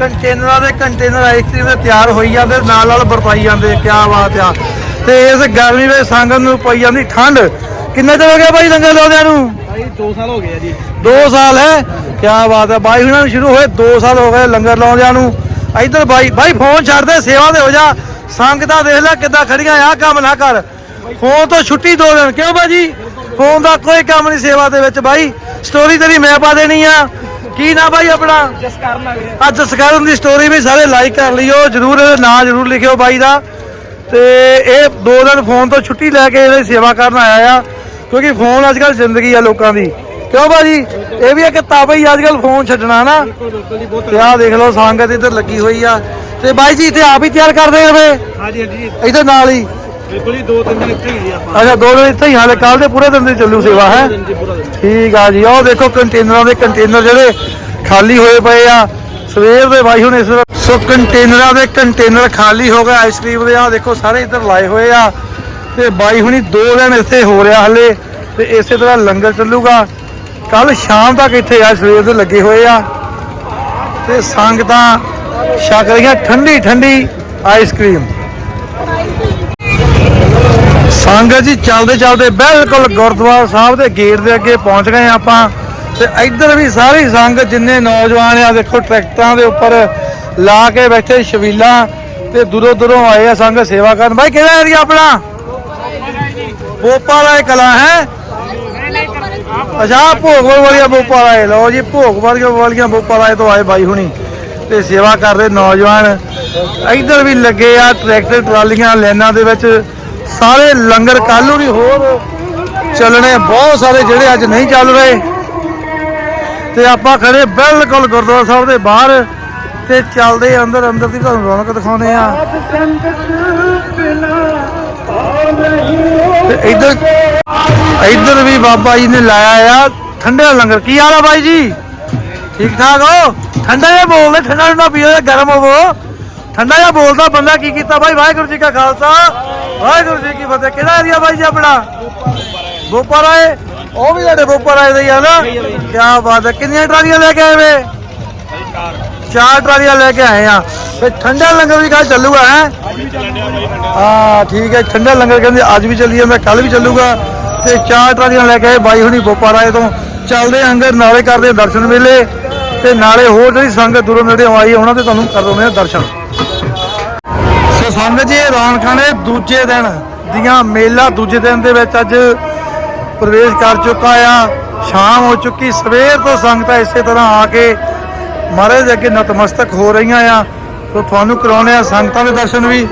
ਕੰਟੇਨਰਾਂ ਦੇ ਕੰਟੇਨਰ ਆਈਸਕ੍ਰੀਮ ਦੇ ਤਿਆਰ ਹੋਈ ਜਾਂਦੇ ਨਾਲ ਨਾਲ ਵਰਤਾਈ ਜਾਂਦੇ ਕੀ ਬਾਤ ਆ। ਤੇ ਇਸ ਗਰਮੀ ਵਿੱਚ ਸੰਗਤ ਨੂੰ ਪਈ ਜਾਂਦੀ ਠੰਡ। ਕਿੰਨੇ ਦਿਨ ਹੋ ਗਏ ਬਾਈ ਲੰਗਰ ਲਾਉਂਦਿਆਂ ਨੂੰ? ਭਾਈ 2 ਸਾਲ ਹੋ ਗਏ ਆ ਜੀ। 2 ਸਾਲ ਹੈ? ਕੀ ਬਾਤ ਹੈ। ਬਾਈ ਹੁਣਾਂ ਨੂੰ ਸ਼ੁਰੂ ਹੋਏ 2 ਸਾਲ ਹੋ ਗਏ ਲੰਗਰ ਲਾਉਂਦਿਆਂ ਨੂੰ। ਇੱਧਰ ਬਾਈ ਬਾਈ ਫੋਨ ਛੱਡ ਦੇ ਸੇਵਾ ਦੇ ਹੋ ਜਾ। ਸੰਗਤਾਂ ਦੇਖ ਲੈ ਕਿੱਦਾਂ ਖੜੀਆਂ ਆ ਕੰਮ ਨਾ ਕਰ। ਫੋਨ ਤੋਂ ਛੁੱਟੀ ਦੋ ਦਿਨ। ਕਿਉਂ ਬਾਜੀ? ਫੋਨ ਦਾ ਕੋਈ ਕੰਮ ਨਹੀਂ ਸੇਵਾ ਦੇ ਵਿੱਚ ਬਾਈ। ਸਟੋਰੀ ਤੇਰੀ ਮੈਂ ਪਾ ਦੇਣੀ ਆ। ਕੀ ਨਾ ਬਾਈ ਆਪਣਾ? ਅੱਜ ਜਸਕਰਨ ਦੀ ਸਟੋਰੀ ਵੀ ਸਾਰੇ ਲਾਈਕ ਕਰ ਲਿਓ। ਜਰੂਰ ਨਾਂ ਜਰੂਰ ਲਿਖਿਓ ਬਾਈ ਦਾ। ਤੇ ਇਹ ਦੋ ਦਿਨ ਫੋਨ ਤੋਂ ਛੁੱਟੀ ਲੈ ਕੇ ਇਹਦੀ ਸੇਵਾ ਕਰਨ ਆਇਆ ਆ ਕਿਉਂਕਿ ਫੋਨ ਅੱਜ ਕੱਲ ਜ਼ਿੰਦਗੀ ਆ ਲੋਕਾਂ ਦੀ। ਕਿਉਂ ਬਾਜੀ ਇਹ ਵੀ ਇੱਕ ਤਾਬਾ ਹੀ ਅੱਜ ਕੱਲ ਫੋਨ ਛੱਡਣਾ ਨਾ। ਤੇ ਆਹ ਦੇਖ ਲਓ ਸੰਗਤ ਇੱਧਰ ਲੱਗੀ ਹੋਈ ਆ। ਤੇ ਬਾਈ ਜੀ ਇੱਥੇ ਆਪ ਹੀ ਤਿਆਰ ਕਰਦੇ ਆ ਵੇ ਹਾਂਜੀ ਹਾਂਜੀ ਇੱਧਰ ਨਾਲ ਹੀ? ਬਿਲਕੁਲ ਹੀ 2-3 ਦਿਨ ਇੱਥੇ ਹੀ ਆਪਾਂ। ਅੱਛਾ ਦੋ ਦਿਨ ਇੱਥੇ ਹੀ ਹਾਲੇ ਕੱਲ ਦੇ ਪੂਰੇ ਦਿਨ ਦੀ ਚੱਲੂ ਸੇਵਾ ਹੈ? ਠੀਕ ਆ ਜੀ ਉਹ ਦੇਖੋ ਕੰਟੇਨਰਾਂ ਦੇ ਕੰਟੇਨਰ ਜਿਹੜੇ ਖਾਲੀ ਹੋਏ ਪਏ ਆ। ਸਵੇਰ ਦੇ ਬਾਈ ਹੁਣ ਇਸ ਸੋ ਕੰਟੇਨਰਾਂ ਦੇ ਕੰਟੇਨਰ ਖਾਲੀ ਹੋ ਗਏ ਆਈਸਕ੍ਰੀਮ ਦੇ ਆ ਦੇਖੋ ਸਾਰੇ ਇੱਧਰ ਲਾਏ ਹੋਏ ਆ। ਤੇ ਬਾਈ ਹੁਣੀ ਦੋ ਦਿਨ ਇੱਥੇ ਹੋ ਰਿਹਾ ਹਲੇ, ਤੇ ਇਸੇ ਤਰ੍ਹਾਂ ਲੰਗਰ ਚੱਲੂਗਾ। ਕੱਲ ਸ਼ਾਮ ਤੱਕ ਇੱਥੇ ਆ, ਸਵੇਰ ਦੇ ਲੱਗੇ ਹੋਏ ਆ। ਤੇ ਸੰਗਤਾਂ ਛਕ ਰਹੀਆਂ ਠੰਡੀ ਠੰਡੀ ਆਈਸਕ੍ਰੀਮ ਸੰਗਤ ਜੀ, ਚੱਲਦੇ ਚੱਲਦੇ ਬਿਲਕੁਲ ਗੁਰਦੁਆਰਾ ਸਾਹਿਬ ਦੇ ਗੇਟ ਦੇ ਅੱਗੇ ਪਹੁੰਚ ਗਏ ਆਪਾਂ। ਤੇ ਇੱਧਰ ਵੀ ਸਾਰੀ ਸੰਗਤ ਜਿੰਨੇ ਨੌਜਵਾਨ ਆ, ਦੇਖੋ ਟਰੈਕਟਰਾਂ ਦੇ ਉੱਪਰ ਲਾ ਕੇ ਬੈਠੇ ਛਬੀਲਾਂ ਤੇ ਦੂਰੋਂ ਦੂਰੋਂ ਆਏ ਆ ਸੰਗਤ ਸੇਵਾ ਕਰਨ। ਬਾਈ, ਕਿਹੜਾ ਏਰੀਆ ਆਪਣਾ? ਬੋਪਾ ਇਹ ਕਲਾ, ਹੈ? ਅੱਛਾ ਆਹ ਵਾਲੀਆਂ ਬੋਪਾਲਾ ਵਾਲੇ, ਲਓ ਜੀ ਭੋਗਪੁਰ ਵਾਲੀਆਂ ਬੋਪਾ ਵਾਲੇ ਤੋਂ ਆਏ ਬਾਈ ਹੁਣੀ ਤੇ ਸੇਵਾ ਕਰ ਰਹੇ ਨੌਜਵਾਨ। ਇੱਧਰ ਵੀ ਲੱਗੇ ਆ ਟਰੈਕਟਰ ਟਰਾਲੀਆਂ ਲਾਈਨਾਂ ਦੇ ਵਿੱਚ। ਸਾਰੇ ਲੰਗਰ ਕੱਲ੍ਹ ਵੀ ਹੋਰ ਚੱਲਣੇ, ਬਹੁਤ ਸਾਰੇ ਜਿਹੜੇ ਅੱਜ ਨਹੀਂ ਚੱਲ ਰਹੇ। ਤੇ ਆਪਾਂ ਖੜੇ ਬਿਲਕੁਲ ਗੁਰਦੁਆਰਾ ਸਾਹਿਬ ਦੇ ਬਾਹਰ ਤੇ ਚੱਲਦੇ ਅੰਦਰ ਅੰਦਰ ਦੀ ਤੁਹਾਨੂੰ ਰੌਣਕ ਦਿਖਾਉਂਦੇ ਆ ਤੇ ਇੱਧਰ ਇੱਧਰ ਵੀ ਬਾਬਾ ਜੀ ਨੇ ਲਾਇਆ ਆ ਠੰਡਾ ਲੰਗਰ। ਕੀ ਹਾਲ ਆ ਬਾਈ ਜੀ? ਠੀਕ ਠਾਕ ਹੋ? ਠੰਡਾ ਜਿਹਾ ਬੋਲਦੇ ਠੰਡਾ ਠੰਡਾ ਪੀਓ ਗਰਮ ਹੋਵੋ। ਠੰਡਾ ਜਿਹਾ ਬੋਲਦਾ ਬੰਦਾ ਕੀ ਕੀਤਾ? ਬਾਈ ਵਾਹਿਗੁਰੂ ਜੀ ਕਾ ਖਾਲਸਾ ਵਾਹਿਗੁਰੂ ਜੀ ਕੀ ਫਤਿਹ। ਕਿਹੜਾ ਏਰੀਆ ਬਾਈ ਜੀ ਆਪਣਾ? ਬੋਪਾ ਰਾਏ ਉਹ ਵੀ ਸਾਡੇ ਬੋਪਾ ਰਾਏ ਦਾ ਆ ਨਾ। ਕੀ ਬਾਤ ਹੈ। ਕਿੰਨੀਆਂ ਟਰਾਲੀਆਂ ਲੈ ਕੇ ਆਏ ਵੇ? ਚਾਰ। ਟਰਾਲੀਆਂ ਲੈ ਕੇ ਆਏ ਆ। ਤੇ ਠੰਡਾ ਲੰਗਰ ਵੀ ਕੱਲ ਚੱਲੂਗਾ ਹੈ? ਹਾਂ ਠੀਕ ਹੈ। ਠੰਡਾ ਲੰਗਰ ਕਹਿੰਦੇ ਅੱਜ ਵੀ ਚੱਲੀ ਜਾਂਦਾ ਕੱਲ ਵੀ ਚੱਲੂਗਾ। ਤੇ ਚਾਰ ਟਰਾਲੀਆਂ ਲੈ ਕੇ ਆਏ ਬਾਈ ਹੁਣੀ ਬੋਪਾ ਰਾਏ ਤੋਂ। ਚੱਲਦੇ ਆਂ ਅੰਦਰ ਨਾਲੇ ਕਰਦੇ ਆਂ ਦਰਸ਼ਨ ਮੇਲੇ। ਤੇ ਨਾਲੇ ਹੋਰ ਜਿਹੜੀ ਸੰਗਤ ਦੂਰੋਂ ਨੇੜੇ ਆਈ ਉਹਨਾਂ ਦੇ ਤੁਹਾਨੂੰ ਕਰ ਦੋਨੇ ਦਰਸ਼ਨ। ਸੋ ਸੰਗਤ ਜੀ ਰੌਣਕਾਂ ਨੇ ਦੂਜੇ ਦਿਨ ਦੀਆਂ ਮੇਲਾ ਦੂਜੇ ਦਿਨ ਦੇ ਵਿੱਚ ਅੱਜ ਪ੍ਰਵੇਸ਼ ਕਰ ਚੁੱਕਾ ਆ। ਸ਼ਾਮ ਹੋ ਚੁੱਕੀ, ਸਵੇਰ ਤੋਂ ਸੰਗਤਾਂ ਇਸੇ ਤਰ੍ਹਾਂ ਆ ਕੇ ਮਹਾਰਾਜ ਦੇ ਅੱਗੇ ਨਤਮਸਤਕ ਹੋ ਰਹੀਆਂ ਆ। ਸੋ ਤੁਹਾਨੂੰ ਕਰਾਉਣੇ ਆ ਸੰਗਤਾਂ ਦੇ ਦਰਸ਼ਨ ਵੀ।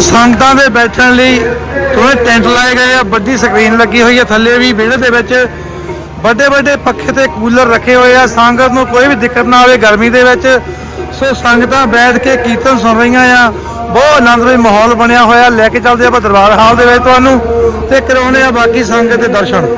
ਸੰਗਤਾਂ ਦੇ ਬੈਠਣ ਲਈ ਥੋੜੇ ਟੈਂਟ ਲਾਏ ਗਏ ਆ, ਵੱਡੀ ਸਕਰੀਨ ਲੱਗੀ ਹੋਈ ਹੈ ਥੱਲੇ ਵੀ ਵਿਹੜੇ ਦੇ ਵਿੱਚ ਵੱਡੇ ਵੱਡੇ ਪੱਖੇ ਤੇ ਕੂਲਰ ਰੱਖੇ ਹੋਏ ਆ, ਸੰਗਤ ਨੂੰ ਕੋਈ ਵੀ ਦਿੱਕਤ ਨਾ ਆਵੇ ਗਰਮੀ ਦੇ ਵਿੱਚ। ਸੋ ਸੰਗਤਾਂ ਬੈਠ ਕੇ ਕੀਰਤਨ ਸੁਣ ਰਹੀਆਂ ਆ, ਬਹੁਤ ਆਨੰਦਮਈ ਮਾਹੌਲ ਬਣਿਆ ਹੋਇਆ, ਲੈ ਕੇ ਚੱਲਦੇ ਆਪਾਂ ਦਰਬਾਰ ਹਾਲ ਦੇ ਵਿੱਚ ਤੁਹਾਨੂੰ ਤੇ ਕਰਾਉਣੇ ਆ ਬਾਕੀ ਸੰਗਤ ਦੇ ਦਰਸ਼ਨ।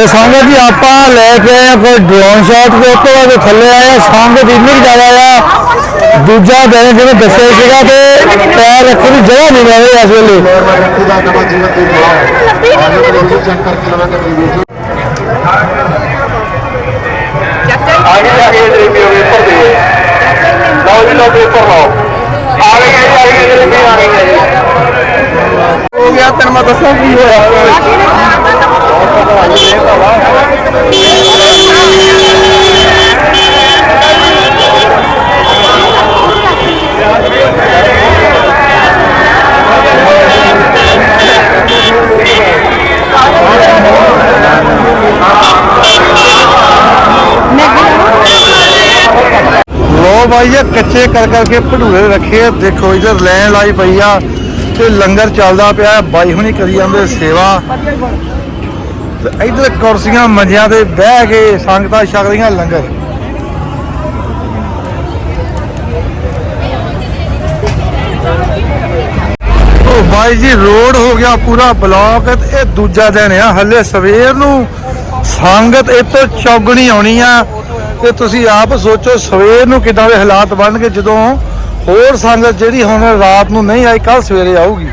ਤੇ ਸੰਗਤ ਜੀ ਆਪਾਂ ਲੈ ਕੇ ਆਏ ਹਾਂ ਕੋਈ ਡਰੋਨ ਸ਼ਾਟ ਦੇ ਉੱਤੇ ਆ ਕੇ ਥੱਲੇ ਆਏ ਹਾਂ। ਸੰਗਤ ਇੰਨੀ ਕੁ ਜ਼ਿਆਦਾ ਆ ਦੂਜਾ ਦਿਨ ਜਿਵੇਂ ਦੱਸਿਆ ਸੀਗਾ ਤੇ ਪੈਰ ਰੱਖਣ ਦੀ ਜਗ੍ਹਾ ਨਹੀਂ ਮਿਲ ਰਹੀ ਇਸ ਵੇਲੇ ਵਿਅਕਤੀ ਦਾ ਨਵਾਂ ਜੀਵਨ ਦੀ ਦੁਆ ਆਜੋ ਕਰੀ ਚੈੱਕ ਕਰਕੇ ਲਵਾਂਗੇ ਵੀਡੀਓ आगे जाके देखिए पेपर दे लो जी लो पेपर लो आगे गए आगे गए भी आ गए ਹੋ ਗਿਆ ਤੈਨੂੰ ਮੈਂ ਦੱਸਾਂ ਕੀ ਹੋਇਆ ਲੋ ਭਾਈ ਇਹ ਕੱਚੇ ਕਰ ਕਰਕੇ ਭਟੂਰੇ ਰੱਖੇ ਆ। ਦੇਖੋ ਇਧਰ ਲੈਣ ਲਾਈ ਪਈ ਆ ਤੇ ਲੰਗਰ ਚੱਲਦਾ ਪਿਆ ਬਾਈ ਹੁਣੀ ਕਰੀ ਜਾਂਦੇ ਸੇਵਾ। ਤੇ ਇਧਰ ਕੁਰਸੀਆਂ ਮੰਜਿਆਂ ਤੇ ਬਹਿ ਕੇ ਸੰਗਤਾਂ ਛਕਦੀਆਂ ਲੰਗਰ। ਉਹ ਬਾਈ ਜੀ ਰੋਡ ਹੋ ਗਿਆ ਪੂਰਾ ਬਲੌਕ ਤੇ ਇਹ ਦੂਜਾ ਦਿਨ ਆ। ਹੱਲੇ ਸਵੇਰ ਨੂੰ ਸੰਗਤ ਇੱਥੋਂ ਚੌਗਣੀ ਆਉਣੀ ਆ। ਤੇ ਤੁਸੀਂ ਆਪ ਸੋਚੋ ਸਵੇਰ ਨੂੰ ਕਿੱਦਾਂ ਦੇ ਹਾਲਾਤ ਬਣਨਗੇ ਜਦੋਂ ਹੋਰ ਸੰਗਤ ਜਿਹੜੀ ਹੁਣ ਰਾਤ ਨੂੰ ਨਹੀਂ ਆਈ ਕੱਲ ਸਵੇਰੇ ਆਊਗੀ।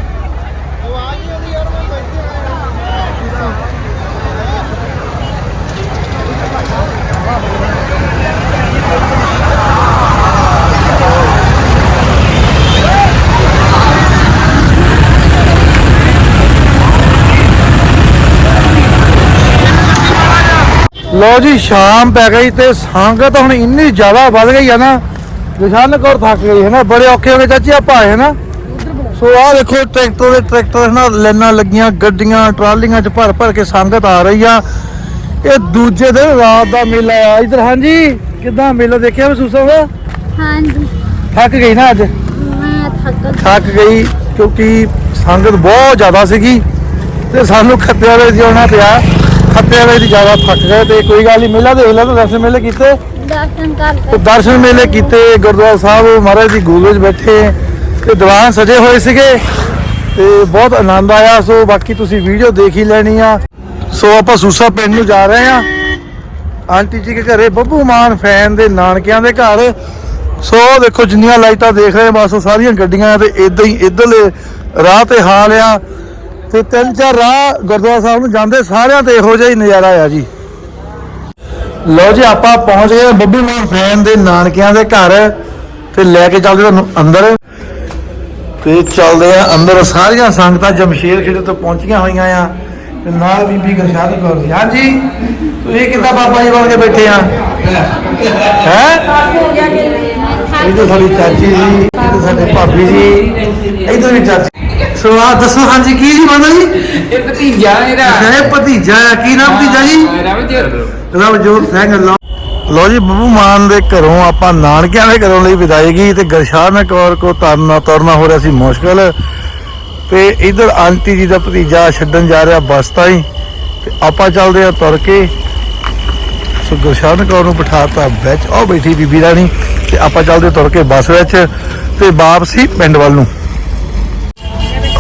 ਲੋ ਜੀ, ਸ਼ਾਮ ਪੈ ਗਈ ਤੇ ਸੰਗਤ ਹੁਣ ਇੰਨੀ ਜ਼ਿਆਦਾ ਵੱਧ ਗਈ ਆ ਨਾ ਨਿਸ਼ਾਨ ਕੌਰ ਥੱਕ ਗਈ ਹੈ ਨਾ ਬੜੇ ਔਖੇ ਹੋ ਗਏ ਚਾਚੀ ਆਪਾਂ ਆਏ ਨਾ? ਸੋ ਆਹ ਦੇਖੋ ਟਰੈਕਟਰ ਦੇ ਟਰੈਕਟਰ ਨਾਲ ਲਾਈਨਾਂ ਲੱਗੀਆਂ ਗੱਡੀਆਂ ਟਰਾਲੀਆਂ 'ਚ ਭਰ ਭਰ ਕੇ ਸੰਗਤ ਆ ਰਹੀ ਆ। ਇਹ ਦੂਜੇ ਦਿਨ ਰਾਤ ਦਾ ਮੇਲਾ ਆ। ਇਧਰ ਹਾਂਜੀ ਕਿਦਾਂ ਮੇਲਾ ਦੇਖਿਆ ਮਹਿਸੂਸ ਹੋਇਆ? ਹਾਂਜੀ। ਥੱਕ ਗਈ ਨਾ ਅੱਜ? ਮੈਂ ਥੱਕ ਥੱਕ ਗਈ ਕਿਉਂਕਿ ਸੰਗਤ ਬਹੁਤ ਜ਼ਿਆਦਾ ਸੀਗੀ ਤੇ ਸਾਨੂੰ ਖੱਤਿਆਂ ਵਿੱਚ ਆਉਣਾ ਪਿਆ। ਖੱਤਿਆਂ ਵਿੱਚ ਜ਼ਿਆਦਾ ਥੱਕ ਗਏ ਤੇ ਕੋਈ ਗੱਲ ਨਹੀਂ ਮੇਲਾ ਦੇਖ ਲਿਆ ਤਾਂ ਦਰਸ਼ਨ ਮੇਲੇ ਕੀਤੇ। ਦਰਸ਼ਨ ਤੇ ਦਰਸ਼ਨ ਮੇਲੇ ਕੀਤੇ, ਗੁਰਦੁਆਰਾ ਸਾਹਿਬ, ਮਹਾਰਾਜ ਦੀ ਗੋਦ ਵਿੱਚ ਬੈਠੇ, ਤੇ ਦੀਵਾਨ ਸਜੇ ਹੋਏ ਸੀਗੇ, ਤੇ ਬਹੁਤ ਆਨੰਦ ਆਇਆ। ਸੋ ਬਾਕੀ ਤੁਸੀਂ ਵੀਡੀਓ ਦੇਖ ਹੀ ਲੈਣੀ ਆ। ਸੋ ਆਪਾਂ ਸੂਸਾ ਪਿੰਡ ਨੂੰ ਜਾ ਰਹੇ ਆ ਆਂਟੀ ਜੀ ਦੇ ਘਰੇ ਬੱਬੂ ਮਾਨ ਫੈਨ ਦੇ ਨਾਨਕਿਆਂ ਦੇ ਘਰ। ਸੋ ਦੇਖੋ, ਜਿੰਨੀਆਂ ਲਾਈਟਾਂ ਦੇਖ ਰਹੇ, ਬਸ ਸਾਰੀਆਂ ਗੱਡੀਆਂ ਤੇ ਇਦਾਂ ਹੀ ਇਧਰਲੇ ਰਾਹ ਤੇ ਹਾਲ ਆ। ਤੇ ਤਿੰਨ ਚਾਰ ਰਾਹ ਗੁਰਦੁਆਰਾ ਸਾਹਿਬ ਨੂੰ ਜਾਂਦੇ, ਸਾਰਿਆਂ ਤੇ ਇਹੋ ਜਿਹਾ ਹੀ ਨਜ਼ਾਰਾ ਆ ਜੀ। ਲਓ ਜੀ ਆਪਾਂ ਪਹੁੰਚ ਗਏ ਬੱਬੂ ਮਾਨ ਫੈਨ ਦੇ ਨਾਨਕਿਆਂ ਦੇ ਘਰ ਤੇ ਲੈ ਕੇ ਚੱਲਦੇ ਤੁਹਾਨੂੰ ਅੰਦਰ। ਤੇ ਚੱਲਦੇ ਆ ਅੰਦਰ। ਸਾਰੀਆਂ ਸੰਗਤਾਂ ਜਮਸ਼ੇਰ ਖੇੜੇ ਤੋਂ ਪਹੁੰਚੀਆਂ ਹੋਈਆਂ ਆ ਤੇ ਨਾਲ ਬੀਬੀ ਗਰਸ਼ਾਦ ਕੌਰ ਜੀ। ਹਾਂਜੀ ਤੁਸੀਂ ਕਿੱਦਾਂ ਬਾਬਾ ਜੀ ਬਣ ਕੇ ਬੈਠੇ ਆ? ਹੈ? ਇਹ ਤਾਂ ਸਾਡੀ ਚਾਚੀ ਜੀ ਇਹ ਤਾਂ ਸਾਡੇ ਭਾਬੀ ਜੀ ਇਧਰ ਵੀ ਚਾਚੀ। ਸੋ ਆ ਦੱਸੋ ਹਾਂਜੀ ਕੀ ਜੀ ਮਾਤਾ ਜੀ? ਇਹ ਭਤੀਜਾ ਇਹਦਾ। ਇਹ ਭਤੀਜਾ ਕੀ ਨਾਮ ਭਤੀਜਾ ਜੀ? ਰਵਜੋਤ ਰਵਜੋਤ ਸਿੰਘ ਲਓ ਜੀ, ਬੱਬੂ ਮਾਨ ਦੇ ਘਰੋਂ ਆਪਾਂ ਨਾਨਕਿਆਂ ਦੇ ਘਰੋਂ ਲਈ ਵਿਦਾਇਗੀ ਤੇ ਗਰਸ਼ਾਨ ਕੌਰ ਕੋ ਤਰਨਾ ਤੁਰਨਾ ਹੋ ਰਿਹਾ ਸੀ ਮੁਸ਼ਕਲ। ਤੇ ਇਧਰ ਆਂਟੀ ਜੀ ਦਾ ਭਤੀਜਾ ਛੱਡਣ ਜਾ ਰਿਹਾ ਬੱਸ ਤਾਈ। ਤੇ ਆਪਾਂ ਚੱਲਦੇ ਆ ਤੁਰ ਕੇ। ਸੋ ਗਰਸ਼ਾਨ ਕੌਰ ਨੂੰ ਬਿਠਾਤਾ ਵਿੱਚ। ਉਹ ਬੈਠੀ ਬੀਬੀ ਰਾਣੀ। ਤੇ ਆਪਾਂ ਚੱਲਦੇ ਤੁਰ ਕੇ ਬੱਸ ਵਿੱਚ। ਤੇ ਵਾਪਸੀ ਪਿੰਡ ਵੱਲ ਨੂੰ।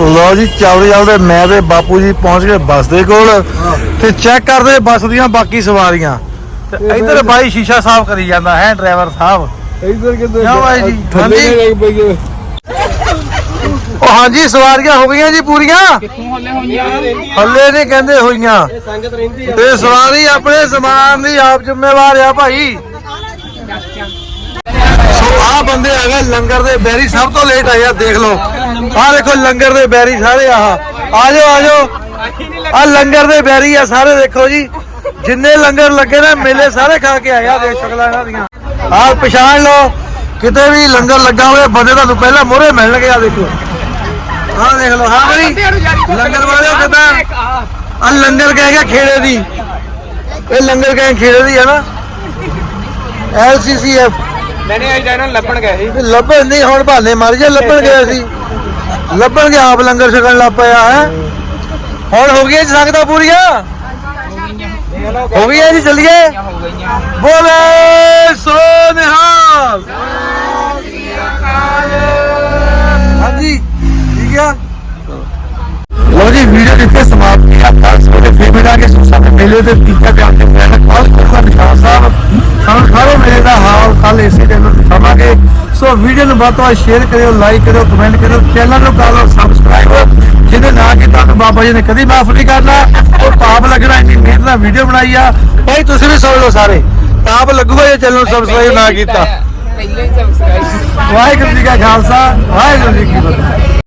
ਲਓ ਜੀ ਚੱਲਦੇ ਚੱਲਦੇ ਮੈਂ ਤੇ ਬਾਪੂ ਜੀ ਪਹੁੰਚ ਗਏ ਬੱਸ ਦੇ ਕੋਲ। ਤੇ ਚੈੱਕ ਕਰਦੇ ਬੱਸ ਦੀਆਂ ਬਾਕੀ ਸਵਾਰੀਆਂ। ਤੇ ਇੱਧਰ ਬਾਈ ਸ਼ੀਸ਼ਾ ਸਾਫ਼ ਕਰੀ ਜਾਂਦਾ ਹੈ ਡਰਾਈਵਰ ਸਾਹਿਬ ਇਧਰ ਕਿੱਥੇ ਕਿਉਂ ਬਾਈ ਜੀ ਹਾਂਜੀ। ਉਹ ਹਾਂਜੀ ਸਵਾਰੀਆਂ ਹੋ ਗਈਆਂ ਜੀ ਪੂਰੀਆਂ। ਹੱਲੇ ਹੋਈਆਂ? ਹੱਲੇ ਨਹੀਂ ਕਹਿੰਦੇ ਹੋਈਆਂ। ਸੰਗਤ ਰਹਿੰਦੀ ਆ। ਤੇ ਸਵਾਰੀ ਆਪਣੇ ਸਮਾਨ ਦੀ ਆਪ ਜ਼ਿੰਮੇਵਾਰ ਆ ਭਾਈ। ਸੋ ਆ ਬੰਦੇ ਆ ਗਏ ਲੰਗਰ ਦੇ ਬੈਰੀ ਸਭ ਤੋਂ ਲੇਟ ਆਏ ਆ ਦੇਖ ਲਓ। ਆਹ ਦੇਖੋ ਲੰਗਰ ਦੇ ਬੈਰੀ ਸਾਰੇ ਆਹ। ਆ ਜਾਓ। ਆ ਆ ਲੰਗਰ ਦੇ ਬੈਰੀ ਆ ਸਾਰੇ ਦੇਖੋ ਜੀ। ਜਿੰਨੇ ਲੰਗਰ ਲੱਗੇ ਨੇ ਮੇਲੇ ਸਾਰੇ ਖਾ ਕੇ ਆਏ ਆ ਦੇਖ ਸ਼ਕਲਾਂ ਇਹਨਾਂ ਦੀਆਂ। ਆਹ ਪਛਾਣ ਲਓ ਕਿਤੇ ਵੀ ਲੰਗਰ ਲੱਗਾ ਹੋਵੇ ਬੰਦੇ ਤੁਹਾਨੂੰ ਪਹਿਲਾਂ ਮੋਹਰੇ ਮਿਲਣਗੇ ਆ ਦੇਖੋ। ਆਹ ਦੇਖ ਲਓ ਹਾਂ ਬਈ ਲੰਗਰ ਵਾਲਿਓ ਕਿਦਾਂ? ਆ ਲੰਗਰ ਕਹਿ ਗਿਆ ਖੇੜੇ ਦੀ। ਇਹ ਲੰਗਰ ਕਹਿ ਖੇੜੇ ਦੀ ਹੈ ਨਾ। ਐਲਸੀਸੀਐਫ ਮੈਨੇ ਅੱਜ ਇਹਨਾਂ ਲੱਭਣ ਗਏ ਸੀ। ਲੱਭਣ ਨਹੀਂ ਹੁਣ ਬਹਾਨੇ ਮਾਰ ਜੇ ਲੱਭਣ ਗਿਆ ਸੀ ਲੱਭਣ ਗਿਆ ਆਪ ਲੰਗਰ ਛਕਣ ਲੱਗ ਪਿਆ ਹੈ। ਹੁਣ ਹੋ ਗਈਆਂ ਜੀ ਸੰਗਤਾਂ ਪੂਰੀਆਂ? ਹੋ ਗਈਆਂ ਜੀ, ਚੱਲੀਏ? ਹੋ ਬੋਲੇ ਸੋ ਨਿਹਾਲ। ਹਾਂਜੀ, ਠੀਕ ਆ? ਲੋ ਜੀ ਵੀਡੀਓ ਜਿੱਥੇ ਸਮਾਪਤ ਹੈ। ਆਪਾਂ ਸਵੇਰੇ ਫੇਰ ਮਿਲਾਂਗੇ। ਸੁਸਾ ਦੇ ਮੇਲੇ ਦੇ ਤੀਜਾ ਬਿਆਨ ਤੇ ਮੈਂ ਕਾਲ ਕਰਦਾ ਨਿਸ਼ਾਨ ਸਾਹਿਬ। ਸਾਨੂੰ ਸਾਰੇ ਮੇਲੇ ਦਾ ਹਾਲ ਕੱਲ ਇਸੇ ਦਿਨ ਦਿਖਾਵਾਂਗੇ। ਸੋ ਵੀਡੀਓ ਨੂੰ ਵੱਧ ਤੋਂ ਵੱਧ ਸ਼ੇਅਰ ਕਰਿਓ ਲਾਈਕ ਕਰਿਓ ਕਮੈਂਟ ਕਰਿਓ ਚੈਨਲ ਨੂੰ ਕਰ ਲਓ ਸਬਸਕ੍ਰਾਈਬ ਜਿਹਦੇ ਨਾ ਕੀਤਾ ਤਾਂ ਬਾਬਾ ਜੀ ਨੇ ਕਦੀ ਮਾਫ ਨਹੀਂ ਕਰਨਾ ਉਹ ਪਾਪ ਲੱਗਣਾ ਇੰਨੀ ਮਿਹਨਤ ਨਾਲ ਵੀਡੀਓ ਬਣਾਈ ਆ। ਭਾਈ ਤੁਸੀਂ ਵੀ ਸੁਣ ਲਓ ਸਾਰੇ। ਪਾਪ ਲੱਗੂਗਾ ਜੇ ਚੈਨਲ ਨੂੰ ਸਬਸਕ੍ਰਾਈਬ ਨਾ ਕੀਤਾ। ਪਹਿਲਾਂ ਹੀ ਸਬਸਕ੍ਰਾਈਬ ਵਾਹਿਗੁਰੂ ਜੀ ਕਾ ਖਾਲਸਾ ਵਾਹਿਗੁਰੂ ਜੀ ਕੀ ਫਤਿਹ।